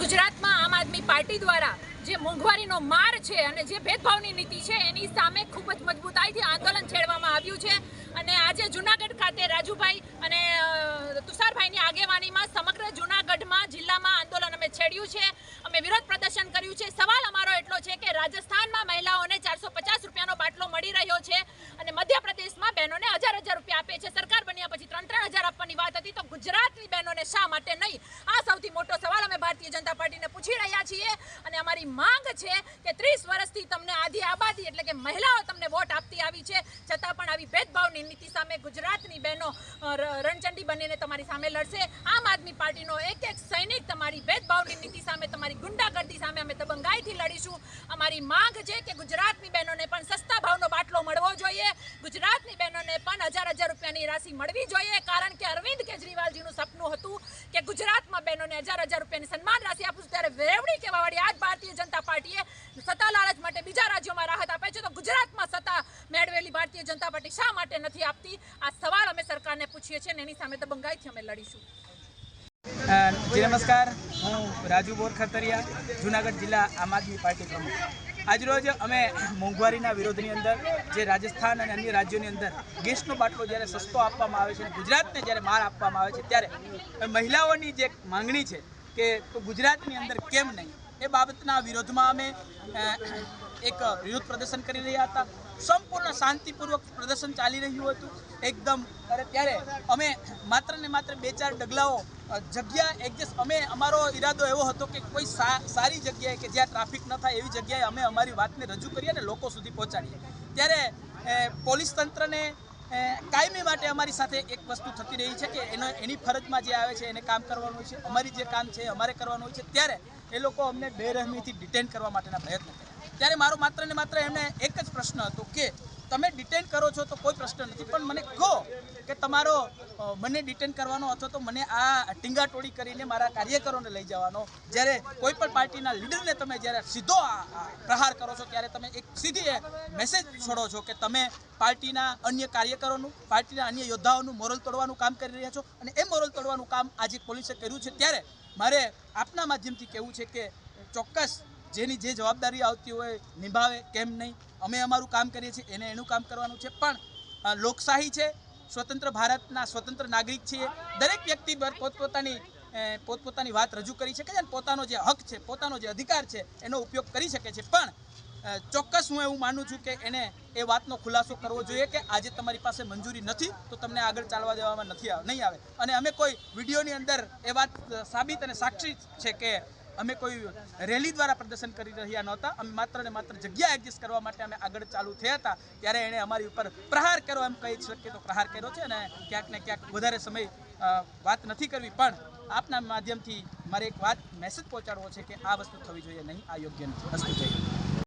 ગુજરાતમાં આમ આદમી પાર્ટી દ્વારા જે મોંઘવારીનો માર છે અને જે ભેદભાવની નીતિ છે, એની સામે ખૂબ જ મજબૂતાઈથી આંદોલન છેડવામાં આવ્યું છે. અને આજે જુનાગઢ ખાતે રાજુભાઈ અને તુષારભાઈની આગેવાનીમાં સમગ્ર જુનાગઢમાં જિલ્લામાં આંદોલન અમે છેડ્યું છે. અમે વિરોધ પ્રદર્શન કર્યું છે. સવાલ અમારો એટલો છે કે રાજસ્થાનમાં મહિલાઓને ચારસો પચાસ રૂપિયાનો બાટલો મળી રહ્યો છે અને મધ્યપ્રદેશમાં બહેનોને હજાર હજાર રૂપિયા આપે છે સરકાર બન્યા પછી ત્રણ ત્રણ હજાર આપવાની વાત હતી તો ગુજરાતની બહેનોને શા માટે નહીં? આ સૌથી મોટો સવાલ અમે ભારતીય જનતા પાર્ટીને પૂછી રહ્યા છીએ અને અમારી માંગ છે કે ત્રીસ વર્ષથી તમને આધી આબાદી એટલે કે મહિલાઓ તમને વોટ આપતી આવી છે, છતાં પણ આવી ભેદભાવની નીતિ સામે ગુજરાતની બહેનો રણચંડી બનીને તમારી સામે લડશે. આમ આદમી પાર્ટીનો એક એક સૈનિક તમારી ભેદભાવની નીતિ સામે, તમારી ગુંડાગર્દી સામે અમે દબંગાઈથી લડીશું. અમારી માંગ છે કે ગુજરાતની બહેનોને પણ સસ્તા ભાવનો બાટલો મળવો જોઈએ ગુજરાતની હજાર રૂપિયાની રાશિ મળવી જોઈએ, કારણ કે અરવિંદ કેજરીવાલજીનું સપનું હતું કે ગુજરાતમાં બહેનોને હજાર હજાર રૂપિયાની સન્માન રાશિ આપું ત્યારે વેવડી કહેવાવાળી આજ ભારતીય જનતા પાર્ટીએ સત્તા લાલચ માટે બીજા રાજ્યોમાં રાહત આપે છે. તો ગુજરાતમાં સત્તા મેળવેલી ભારતીય જનતા પાર્ટી શા માટે નથી આપતી? આ સવાલ અમે સરકારને પૂછીએ છીએ અને એની સામે તો બંગાઈથી અમે લડીશું. જી નમસ્કાર. હું રાજુ બોરખતરિયા, જુનાગઢ જિલ્લા આમ આદમી પાર્ટી પ્રમુખ. આજરોજ અમે મોંઘવારીના વિરોધની અંદર, જે રાજસ્થાન અને અન્ય રાજ્યોની અંદર ગેસનો બાટલો જ્યારે સસ્તો આપવામાં આવે છે ગુજરાતને જ્યારે માર આપવામાં આવે છે, ત્યારે મહિલાઓની જે માંગણી છે કે ગુજરાતની અંદર કેમ નહીં? એ બાબતના વિરોધમાં અમે એક વિરોધ પ્રદર્શન કરી રહ્યા હતા. સંપૂર્ણ શાંતિપૂર્વક પ્રદર્શન ચાલી રહ્યું હતું. એકદમ ત્યારે અમે માત્ર ને માત્ર બે ચાર ડગલાઓ જગ્યા એડજસ્ટ અમે, અમારો ઈરાદો એવો હતો કે કોઈ સારી જગ્યાએ કે જ્યાં ટ્રાફિક ન થાય એવી જગ્યાએ અમે અમારી વાતને રજૂ કરીએ અને લોકો સુધી પહોંચાડીએ. ત્યારે પોલીસ તંત્રને કાયમી માટે અમારી સાથે એક વસ્તુ થતી રહી છે કે એનો, એની ફરજમાં જે આવે છે, એને કામ કરવાનું હોય છે. અમારી જે કામ છે અમારે કરવાનું હોય છે. ત્યારે એ લોકો અમને બેરહમીથી ડિટેન કરવા માટેના પ્રયત્ન કર્યા. ત્યારે મારો માત્ર ને માત્ર એમને એક જ પ્રશ્ન હતો કે તમે ડિટેન કરો છો તો કોઈ પ્રશ્ન નથી. પણ મને કહો કે તમારો મને ડિટેન કરવાનો અથવા તો મને આ ટીંગાટોળી કરીને મારા કાર્યકરોને લઈ જવાનો. જ્યારે કોઈ પણ પાર્ટીના લીડરને તમે જ્યારે સીધો પ્રહાર કરો છો, ત્યારે તમે એક સીધી મેસેજ છોડો છો કે તમે પાર્ટીના અન્ય કાર્યકરોનું, પાર્ટીના અન્ય યોદ્ધાઓનું મોરલ તોડવાનું કામ કરી રહ્યા છો. અને એ મોરલ તોડવાનું કામ આજે પોલીસે કર્યું છે. ત્યારે મારે આપના માધ્યમથી કહેવું છે કે ચોક્કસ જેની જે જવાબદારી આવતી હોય નિભાવે, કેમ નહીં? અમે અમારું કામ કરીએ છીએ, એને એનું કામ કરવાનું છે. પણ લોકશાહી છે, સ્વતંત્ર ભારતના સ્વતંત્ર નાગરિક છીએ. દરેક વ્યક્તિ પોતપોતાની પોતપોતાની વાત રજૂ કરી શકે છે અને પોતાનો જે હક છે, પોતાનો જે અધિકાર છે, એનો ઉપયોગ કરી શકે છે. પણ ચોક્કસ હું એવું માનું છું કે એને એ વાતનો ખુલાસો કરવો જોઈએ કે આજે તમારી પાસે મંજૂરી નથી, તો તમને આગળ ચાલવા દેવામાં નથી આવે, નહીં આવે. અને અમે કોઈ વિડીયોની અંદર એ વાત સાબિત અને સાક્ષી છે કે અમે કોઈ રેલી દ્વારા પ્રદર્શન કરી રહ્યા નહોતા. અમે માત્ર ને માત્ર જગ્યા એડજસ્ટ કરવા માટે અમે આગળ ચાલુ થયા હતા. ત્યારે એણે અમારી ઉપર પ્રહાર કર્યો. એમ કહી શકીએ તો પ્રહાર કર્યો છે અને ક્યાંક ને ક્યાંક વધારે સમય વાત નથી કરવી. પણ આપના માધ્યમથી મારે એક વાત મેસેજ પહોંચાડવો છે કે આ વસ્તુ થવી જોઈએ નહીં, આ યોગ્ય નથી. વસ્તુ જોઈએ